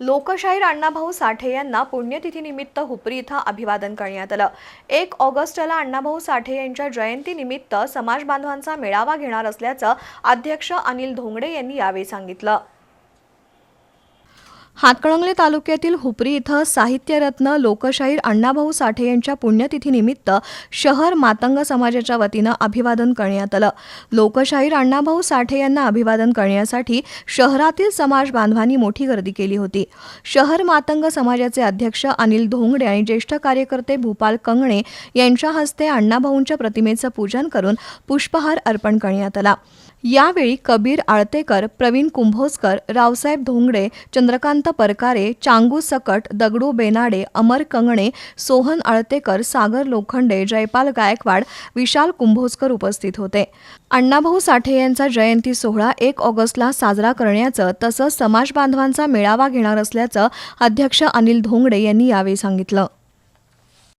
लोकशाहीर अण्णाभाऊ साठे यांना पुण्यतिथीनिमित्त हुपरी इथं अभिवादन करण्यात आलं. एक ऑगस्टला अण्णाभाऊ साठे यांच्या जयंतीनिमित्त समाज बांधवांचा मेळावा घेणार असल्याचं अध्यक्ष अनिल धोंगडे यांनी यावेळी सांगितलं. हातकणंगले तालुक्यातील हुपरी इथं साहित्यरत्न लोकशाहीर अण्णाभाऊ साठे यांच्या पुण्यतिथीनिमित्त शहर मातंग समाजाच्या वतीनं अभिवादन करण्यात आलं. लोकशाहीर अण्णाभाऊ साठे यांना अभिवादन करण्यासाठी शहरातील समाज बांधवांनी मोठी गर्दी केली होती. शहर मातंग समाजाचे अध्यक्ष अनिल धोंगडे आणि ज्येष्ठ कार्यकर्ते भूपाल कंगणे यांच्या हस्ते अण्णाभाऊंच्या प्रतिमेचं पूजन करून पुष्पहार अर्पण करण्यात आला. यावेळी कबीर आळतेकर प्रवीण कुंभोजकर रावसाहेब धोंगडे चंद्रकांत परकारे चांगू सकट दगडू बेनाडे अमर कंगणे सोहन आळतेकर सागर लोखंडे जयपाल गायकवाड विशाल कुंभोजकर उपस्थित होते. अण्णाभाऊ साठे यांचा जयंती सोहळा एक ऑगस्टला साजरा करण्याचं तसंच समाज बांधवांचा मेळावा घेणार असल्याचं अध्यक्ष अनिल धोंगडे यांनी यावेळी सांगितलं.